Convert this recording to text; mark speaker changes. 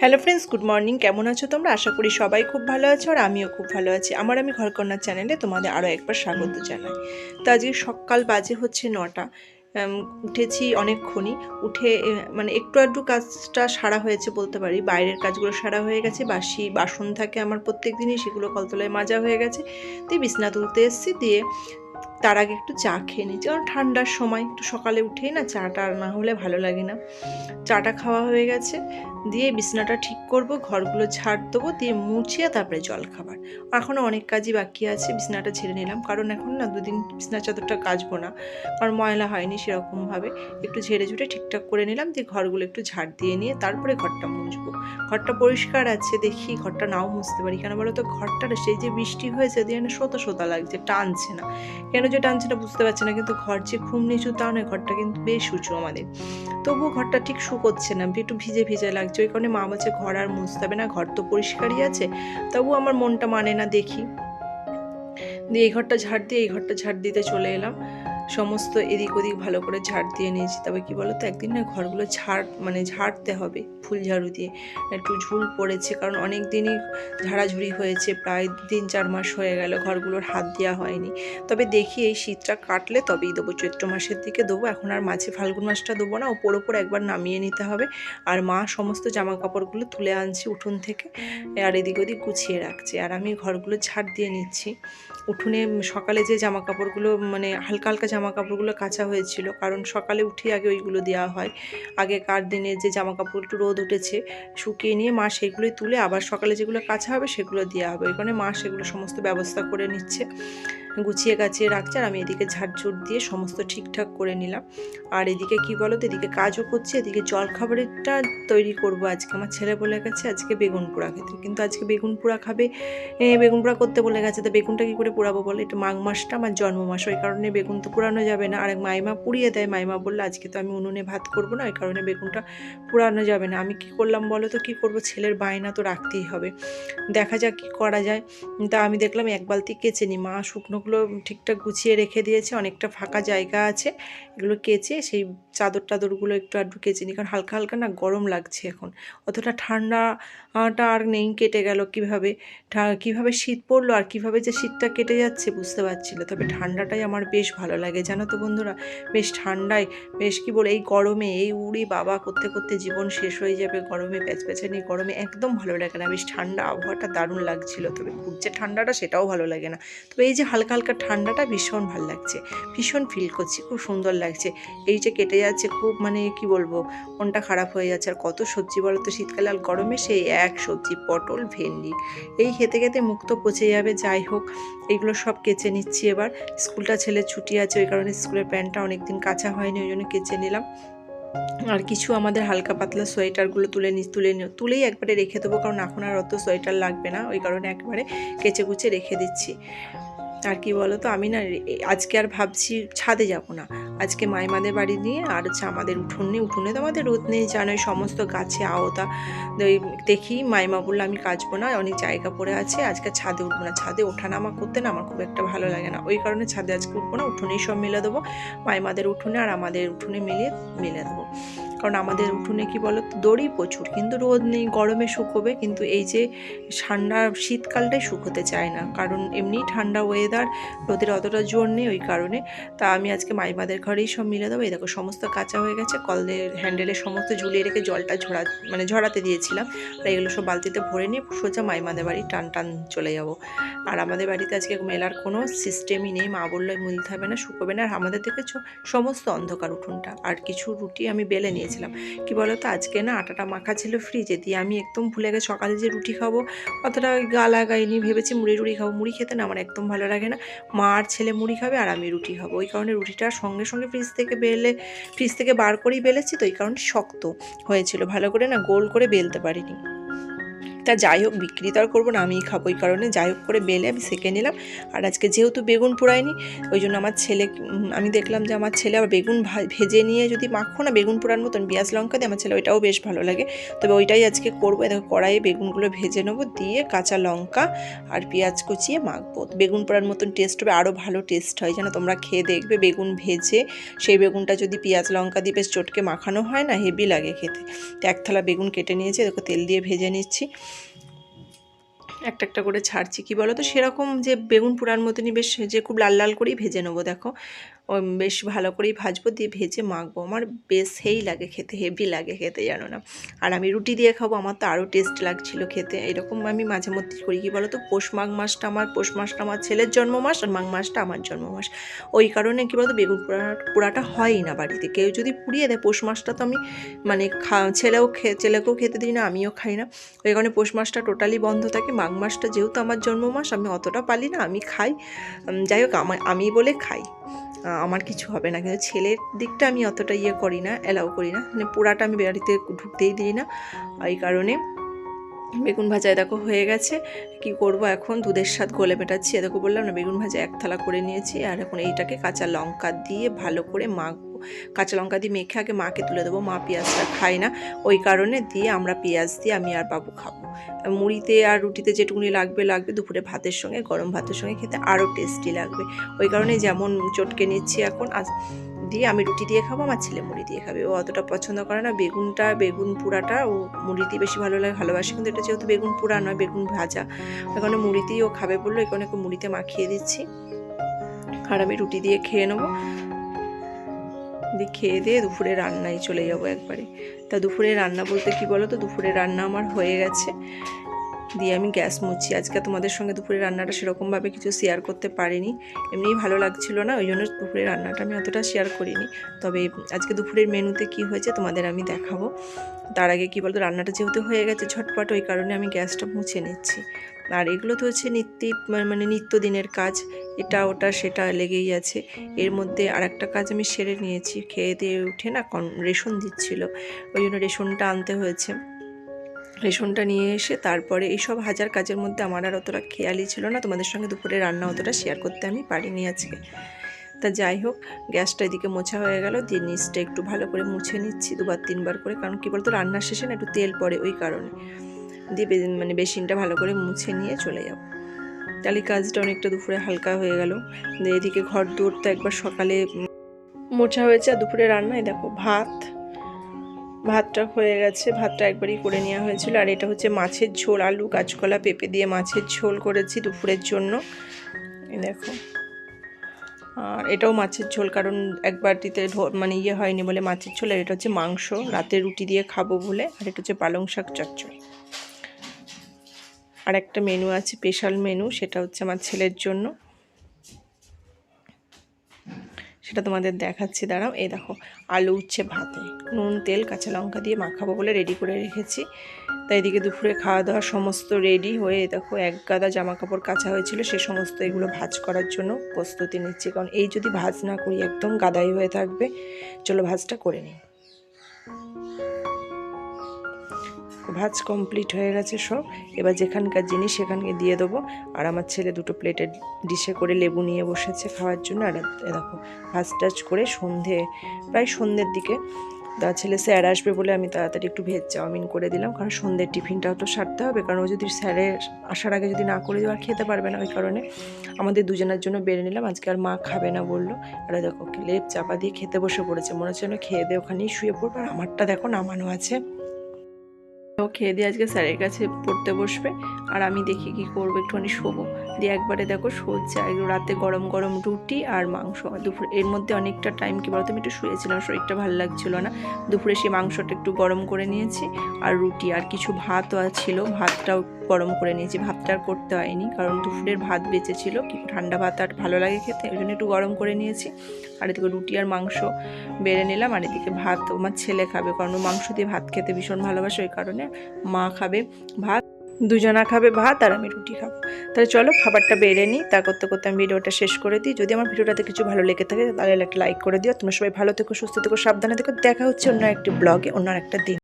Speaker 1: Hello friends good morning কেমন আছো তোমরা? আশা করি সবাই খুব ভালো আছো আর আমিও খুব ভালো আছি। আমার আমি ঘরকন্যার চ্যানেলে তোমাদের আরও একবার স্বাগত জানাই। তো আজকে সকাল বাজে হচ্ছে নটা। উঠেছি অনেকক্ষণই। উঠে মানে একটু আধটু কাজটা সারা হয়েছে বলতে পারি। বাইরের কাজগুলো সারা হয়ে গেছে। বাসি, বাসন থাকে আমার প্রত্যেক দিনই, সেগুলো কলতলায় মাজা হয়ে গেছে। দিয়ে বিছনা তুলতে এসেছি। দিয়ে তার আগে একটু চা খেয়ে নিচ্ছি কারণ ঠান্ডার সময় একটু সকালে উঠেই না চাটা না হলে ভালো লাগে না। চাটা খাওয়া হয়ে গেছে। দিয়ে বিছনাটা ঠিক করব, ঘরগুলো ঝাড় দেবো, দিয়ে মুছিয়ে তারপরে জল খাবার এখনও অনেক কাজই বাকি আছে, বিছনাটা ছেড়ে নিলাম। কারণ এখন না দুদিন বিছনা চাদরটা কাচবো না। কারণ ময়লা হয়নি সেরকমভাবে। একটু ঝেড়ে ঝুড়ে ঠিকঠাক করে নিলাম, দিয়ে ঘরগুলো একটু ঝাড় দিয়ে নিয়ে তারপরে ঘরটা মুছবো। ঘরটা পরিষ্কার আছে, দেখি ঘরটা নাও মুছতে পারি। কেন বলো তো? ঘরটা সেই যে বৃষ্টি হয়েছে, দিয়ে না সোতা সোতা লাগছে, টানছে না। কেন যে টানছে না বুঝতে পারছে না, কিন্তু ঘর যে খুব নিচু তাও নয়, ঘরটা কিন্তু বেশ উঁচু আমাদের। তবুও ঘরটা ঠিক শুকোচ্ছে না, একটু ভিজে ভিজে লাগছে। ওই কারণে মা বলছে, ঘর আর মুছতে হবে না, ঘর তো পরিষ্কারই আছে। তবু আমার মনটা মানে না দেখি। দিয়ে এই ঘরটা ঝাড় দিয়ে, এই ঘরটা ঝাড় দিতে চলে এলাম। সমস্ত এদিক ওদিক ভালো করে ঝাড় দিয়ে নিয়েছি। তবে কি বলো তো একদিন না ঘরগুলো ঝাড় মানে ঝাড়তে হবে ফুল ঝাড়ু দিয়ে। একটু ঝুল পড়েছে, কারণ অনেক দিনই ঝাড়াঝুড়ি হয়েছে, প্রায় তিন চার মাস হয়ে গেল ঘরগুলোর হাত দেওয়া হয়নি। তবে দেখি এই শীতটা কাটলে তবেই দেবো, চৈত্র মাসের দিকে দেবো, এখন আর মাঝে ফাল্গুন মাসটা দেবো না, ওপর ওপর একবার নামিয়ে নিতে হবে। আর মা সমস্ত জামা কাপড়গুলো তুলে আনছি উঠোন থেকে, আর এদিক ওদিক গুছিয়ে রাখছে। আর আমি ঘরগুলো ঝাড় দিয়ে নিচ্ছি। উঠোনে সকালে যে জামা কাপড়গুলো মানে হালকা হালকা জামা কাপড়গুলো কাঁচা হয়েছিল, কারণ সকালে উঠে আগে ওইগুলো দেওয়া হয়। আগেকার দিনে যে জামা কাপড় একটু রোদ উঠেছে, শুকিয়ে নিয়ে মা সেগুলোই তুলে আবার সকালে যেগুলো কাঁচা হবে সেগুলো দেওয়া হবে। ওই কারণে মা সেগুলো সমস্ত ব্যবস্থা করে নিচ্ছে। গুছিয়ে গাছিয়ে রাখছে আর আমি এদিকে ঝাড়ঝুট দিয়ে সমস্ত ঠিকঠাক করে নিলাম। আর এদিকে কি বলো তো এদিকে কাজও করছি, এদিকে জল খাবারেরটা তৈরি করব আজকে। আমার ছেলে বলে গেছে আজকে বেগুন পোড়া খেতে। কিন্তু আজকে বেগুন পোড়া খাবে বেগুন পোড়া করতে বলে গেছে। তো বেগুনটা কি করে পোড়াবো বলে? এটা মাঘ মাসটা, আমার জন্ম মাস ওই কারণে বেগুন তো পোড়ানো যাবে না। আর মাইমা পুড়িয়ে দেয়। মাইমা বলল, আজকে তো আমি উনুনে ভাত করব না। ওই কারণে বেগুনটা পোড়ানো যাবে না। আমি কি করলাম বলো তো, কি করব? ছেলের বায়না তো রাখতেই হবে। দেখা যাক কি করা যায়। তা আমি দেখলাম এক বালতি কেচে নিই মা শুকনোগুলো ঠিকঠাক গুছিয়ে রেখে দিয়েছে অনেকটা ফাঁকা জায়গা আছে। এগুলো কেচে সেই চাদর টাদরগুলো একটু আধটু কেচে নিই কারণ হালকা হালকা না গরম লাগছে এখন। অতটা ঠান্ডাটা আর নেই, কেটে গেল কীভাবে কীভাবে শীত পড়ল আর কীভাবে যে শীতটা কেটে যাচ্ছে বুঝতে পারছি তবে ঠান্ডাটাই আমার বেশ ভালো লাগে। জানো তো বন্ধুরা, বেশ ঠান্ডায়, বেশ কি বলে, এই গরমে, এই উড়ি বাবা করতে করতে জীবন শেষ হয়ে যাবে গরমে, প্যাচপ্যাচানি গরমে, একদম ভালো লাগে না। বেশ ঠান্ডা আবহাওয়াটা দারুণ লাগছিল। তবে খুব যে ঠান্ডাটা সেটাও ভালো লাগে না। তবে এই যে হালকা হালকা ঠান্ডাটা ভীষণ ভালো লাগছে, ভীষণ ফিল করছি, খুব সুন্দর লাগছে। এই যে কেটে যাচ্ছে খুব মানে কি বলব, মনটা খারাপ হয়ে যাচ্ছে। আর কত সবজি বলো তো, শীতকালে আর গরমে সেই এক সবজি, পটল, ভেন্ডি, এই খেতে খেতে মুখ তো পচে যাবে। যাই হোক, এগুলো সব কেচে নিচ্ছি এবার। স্কুলটা ছেলে ছুটি আছে, ওই কারণে স্কুলের প্যান্টটা অনেক দিন কাঁচা হয়নি, ওই জন্য কেচে নিলাম। আর কিছু আমাদের হালকা পাতলা সোয়েটারগুলো তুলে নি, তুলে তুলেই একবারে রেখে দেবো, কারণ এখন আর অত সোয়েটার লাগবে না। ওই কারণে একবারে কেচে কুচে রেখে দিচ্ছি। আর কি বলো তো, আমি না, আজকে আর ভাবছি ছাদে যাব না। আজকে মাইমাদের বাড়ি নিয়ে আর হচ্ছে আমাদের উঠোন নিয়ে, উঠোনে তো আমাদের রোদ নেই জানোই সমস্ত গাছে আওতা। দেখি মাইমা বলল, আমি কাচবো না, অনেক জায়গা পড়ে আছে, আজকে ছাদে উঠবো না। ছাদে ওঠা নামা করতে না আমার খুব একটা ভালো লাগে না। ওই কারণে ছাদে আজকে উঠবো না, উঠোনেই সব মিলে দেবো, মাইমাদের উঠোনে আর আমাদের উঠোনে মিলিয়ে মিলে দেবো। কারণ আমাদের উঠোনে কি বলো তো দড়ি প্রচুর, কিন্তু রোদ নেই, গরমে শুকোবে কিন্তু এই যে ঠান্ডা শীতকালটাই শুকোতে চায় না। কারণ এমনি ঠান্ডা ওয়েদার রোদের অতটা জোর নেই ওই কারণে। তা আমি আজকে মাইমাদের ঘরেই সব মিলে দেবো। এই দেখো, সমস্ত কাঁচা হয়ে গেছে। কলের হ্যান্ডেলে সমস্ত ঝুলিয়ে রেখে জলটা ঝরা মানে ঝরাতে দিয়েছিলাম। আর এগুলো সব বালতিতে ভরে নিয়ে সোজা মাইমাদের বাড়ি টান টান চলে যাব। আর আমাদের বাড়িতে আজকে মেলার কোনো সিস্টেমই নেই। মা বলল মিলতে হবে না, শুকোবে না। আর আমাদের দেখেছ, সমস্ত অন্ধকার উঠোনটা। আর কিছু রুটি আমি বেলে নিয়েছিলাম। কি বলো তো আজকে না আটাটা মাখা ছিল ফ্রিজে দিয়ে আমি একদম ভুলে গেছি সকালে যে রুটি খাব। অতটা গা লাগাইনি, ভেবেছি মুড়ি টুড়ি খাব। মুড়ি খেতে না আমার একদম ভালো লাগে না। মা আর ছেলে মুড়ি খাবে আর আমি রুটি খাব। ওই কারণে রুটিটা সঙ্গে সঙ্গে ফ্রিজ থেকে বেলে ফ্রিজ থেকে বার করেই বেলেছি তো, এই কারণে শক্ত হয়েছিল। ভালো করে না গোল করে বেলতে পারিনি। তা যাই হোক বিক্রি তো আর করব না, আমিই খাব ওই কারণে। যাই হোক করে বেলে আমি সেঁকে নিলাম। আর আজকে যেহেতু বেগুন পোড়ায়নি ওই জন্য আমার ছেলে আমি দেখলাম যে আমার ছেলে আবার বেগুন ভেজে নিয়ে যদি মাখো না বেগুন পোড়ার মতন পেঁয়াজ লঙ্কা দিয়ে, আমার ছেলে ওইটাও বেশ ভালো লাগে। তবে ওইটাই আজকে করব। এই দেখো কড়াইয়ে বেগুনগুলো ভেজে নেব, দিয়ে কাঁচা লঙ্কা আর পেঁয়াজ কুচিয়ে মাখবো। বেগুন পোড়ার মতন টেস্ট হবে, আরও ভালো টেস্ট হয়। যেন তোমরা খেয়ে দেখবে বেগুন ভেজে, সেই বেগুনটা যদি পেঁয়াজ লঙ্কা দিয়ে বেশ চটকে মাখানো হয় না, হেভি লাগে খেতে। তো এক থালা বেগুন কেটে নিয়েছি, দেখো তেল দিয়ে ভেজে নিচ্ছি। একটা একটা করে ছাড়ছি। কি বলো তো সেরকম যে বেগুন পোড়ার মতনই বেশ যে খুব লাল লাল করেই ভেজে নেব, দেখো। বেশ ভালো করেই ভাজবো, দিয়ে ভেজে মাখবো। আমার বেশ হেই লাগে খেতে, হেভি লাগে খেতে, জানো না? আর আমি রুটি দিয়ে খাব, আমার তো আরও টেস্ট লাগছিল খেতে। এরকম আমি মাঝে মধ্যে করি, কি বলো তো পৌষ মাঘ মাসটা আমার, পৌষ মাসটা আমার ছেলের জন্ম মাস আর মাঘ মাসটা আমার জন্ম মাস ওই কারণে কী বলতো? বেগুন পোড়া, পোড়াটা হয়ই না বাড়িতে। কেউ যদি পুড়িয়ে দেয়, পৌষ মাসটা তো আমি মানে খা, ছেলেও ছেলেকেও খেতে দিই না, আমিও খাই না। ওই কারণে পৌষ মাসটা টোটালি বন্ধ থাকে। মাঘ মাসটা যেহেতু আমার জন্ম মাস আমি অতটা পালি না, আমি খাই। যাই হোক আমি বলে খাই। আমার কিছু হবে না। কিন্তু ছেলের দিকটা আমি অতটা ইয়ে করি না অ্যালাউ করি না। মানে পোড়াটা আমি বাড়িতে ঢুকতেই দিই না। এই কারণে বেগুন ভাজায় দেখো হয়ে গেছে। কি করব এখন? দুধের স্বাদ গলে মেটাচ্ছি। দেখো বললাম না, বেগুন ভাজা এক থালা করে নিয়েছি। আর এখন এইটাকে কাঁচা লঙ্কা দিয়ে ভালো করে মাখবো। কাঁচা লঙ্কা দিয়ে মেখে আগে মাকে তুলে দেবো। মা পেঁয়াজটা খায় না। ওই কারণে দিয়ে আমরা পেঁয়াজ দিয়ে আমি আর বাবু খাব। মুড়িতে আর রুটিতে যেটুকুনি লাগবে লাগবে দুপুরে ভাতের সঙ্গে, গরম ভাতের সঙ্গে খেতে আরও টেস্টি লাগবে। ওই কারণে যেমন চটকে নিচ্ছি এখন, আজ দিয়ে আমি রুটি দিয়ে খাব, আমার ছেলে মুড়ি দিয়ে খাবে। ও অতটা পছন্দ করে না। বেগুনটা, বেগুন পোড়াটা ও মুড়ি দিয়ে বেশি ভালো লাগে, ভালোবাসে। কিন্তু এটা যেহেতু বেগুন পোড়া নয়, বেগুন ভাজা। ওই কারণে মুড়িতেই ও খাবে বলল এই কারণে মুড়িতে মাখিয়ে দিচ্ছি। আর আমি রুটি দিয়ে খেয়ে নেব। দিয়ে খেয়ে দিয়ে দুপুরে রান্নায় চলে যাব একবারে। তা দুপুরে রান্না বলতে কি বলো তো? দুপুরে রান্না আমার হয়ে গেছে। দিয়ে আমি গ্যাস মুছি আজকে তোমাদের সঙ্গে দুপুরে রান্নাটা সেরকমভাবে কিছু শেয়ার করতে পারিনি। এমনিই ভালো লাগছিল না, ওই জন্য দুপুরে রান্নাটা আমি অতটা শেয়ার করিনি। তবে আজকে দুপুরের মেনুতে কি হয়েছে তোমাদের আমি দেখাবো। তার আগে কি বলতো, রান্নাটা যেহেতু হয়ে গেছে ঝটপট, ওই কারণে আমি গ্যাসটা মুছে নিচ্ছি। আর এগুলো তো হচ্ছে নিত্য মানে নিত্যদিনের কাজ। এটা, ওটা, সেটা লেগেই আছে। এর মধ্যে আর একটা কাজ আমি সেরে নিয়েছি। খেয়ে দিয়ে উঠে না কন, রেশন দিচ্ছিল। ওই জন্য রেশনটা আনতে হয়েছে। রেশনটা নিয়ে এসে তারপরে এইসব হাজার কাজের মধ্যে আমার আর অতটা খেয়ালই ছিল না। তোমাদের সঙ্গে দুপুরে রান্না অতটা শেয়ার করতে আমি পারিনি আজকে। তা যাই হোক, গ্যাসটা এদিকে মোছা হয়ে গেল। দিয়ে নিচটা একটু ভালো করে মুছে নিচ্ছি দুবার, তিনবার করে। কারণ কী বলতো, রান্নার শেষে না একটু তেল পড়ে ওই কারণে। দিয়ে মানে বেসিনটা ভালো করে মুছে নিয়ে চলে যাব। তাহলে কাজটা অনেকটা দুপুরে হালকা হয়ে গেল। এদিকে ঘর দৌড় তো একবার সকালে মোছা হয়েছে আর দুপুরে রান্নায় দেখো ভাত। ভাতটা হয়ে গেছে, ভাতটা একবারই করে নেওয়া হয়েছিল। আর এটা হচ্ছে মাছের ঝোল, আলু, কাঁচকলা, পেঁপে দিয়ে মাছের ঝোল করেছি দুপুরের জন্য। দেখো। আর এটাও মাছের ঝোল, কারণ একবারটিতে মানে ইয়ে হয়নি বলে মাছের ঝোল। আর এটা হচ্ছে মাংস, রাতে রুটি দিয়ে খাব বলে। আর এটা হচ্ছে পালং শাক চচ্চড়ি। আর একটা মেনু আছে স্পেশাল মেনু সেটা হচ্ছে আমার ছেলের জন্য। সেটা তোমাদের দেখাচ্ছি, দাঁড়াও। এই দেখো, আলু উচ্ছে ভাতে। নুন, তেল, কাঁচা লঙ্কা দিয়ে মাখাবো বলে রেডি করে রেখেছি। তাই এদিকে দুপুরে খাওয়া দাওয়া সমস্ত রেডি হয়ে দেখো, এক গাদা জামা কাপড় কাচা হয়েছিল, সে সমস্ত এগুলো ভাজ করার জন্য প্রস্তুতি নিচ্ছি। কারণ এই যদি ভাজ না করি, একদম গাদাই হয়ে থাকবে। চলো ভাজটা করে নিই। ভাজ কমপ্লিট হয়ে গেছে সব। এবার যেখানকার জিনিস সেখানকে দিয়ে দেবো। আর আমার ছেলে দুটো প্লেটের ডিশে করে লেবু নিয়ে বসেছে খাওয়ার জন্য। আর দেখো, ভাজ টাজ করে সন্ধে, প্রায় সন্ধ্যের দিকে তার ছেলে স্যার আসবে বলে আমি তাড়াতাড়ি একটু ভেজ চাউমিন করে দিলাম। কারণ সন্ধ্যের টিফিনটাও তো সারতে হবে। কারণ ও যদি স্যারের আসার আগে যদি না করে দেওয়া খেতে পারবে না। ওই কারণে আমাদের দুজনের জন্য বেড়ে নিলাম। আজকে আর মা খাবে না বলল। আর দেখো, লেপ চাপা দিয়ে খেতে বসে পড়েছে। মনে হচ্ছে খেয়ে দিয়ে ওখানেই শুয়ে পড়বে। আর আমারটা দেখো, নামানো আছে। ও খেয়ে দিয়ে আজকে স্যারের কাছে পড়তে বসবে, আর আমি দেখি কি করব, একটুখানি শোবো। দিয়ে একবারে দেখো এগুলো রাতে গরম গরম রুটি আর মাংস। দুপুর এর মধ্যে অনেকটা টাইম কি বলতো? আমি একটু শুয়েছিলাম, শরীরটা ভালো লাগছিল না। দুপুরে সেই মাংসটা একটু গরম করে নিয়েছি আর রুটি আর কিছু ভাতও ছিল। ভাতটাও গরম করে নিয়েছি। ভাতটা আর করতে হয়নি কারণ দুপুরের ভাত বেঁচেছিল কি ঠান্ডা ভাত আর ভালো লাগে খেতে, ওই জন্য একটু গরম করে নিয়েছি। আর এদিকে রুটি আর মাংস বেড়ে নিলাম। আর এদিকে ভাত আমার ছেলে খাবে। কারণ মাংস দিয়ে ভাত খেতে ভীষণ ভালোবাসে, ওই কারণে মা খাবে ভাত। দুজনা খাবে ভাত আর আমি রুটি খাব। তাহলে চলো খাবারটা বেড়ে নিই। তা করতে করতে আমি ভিডিওটা শেষ করে দিই। যদি আমার ভিডিওটাতে কিছু ভালো লেগে থাকে, তাহলে একটা লাইক করে দিও। তোমরা সবাই ভালো থেকো, সুস্থ থেকো, সাবধানে থেকো। দেখা হচ্ছে অন্য একটি ব্লগে অন্য একটা দিন।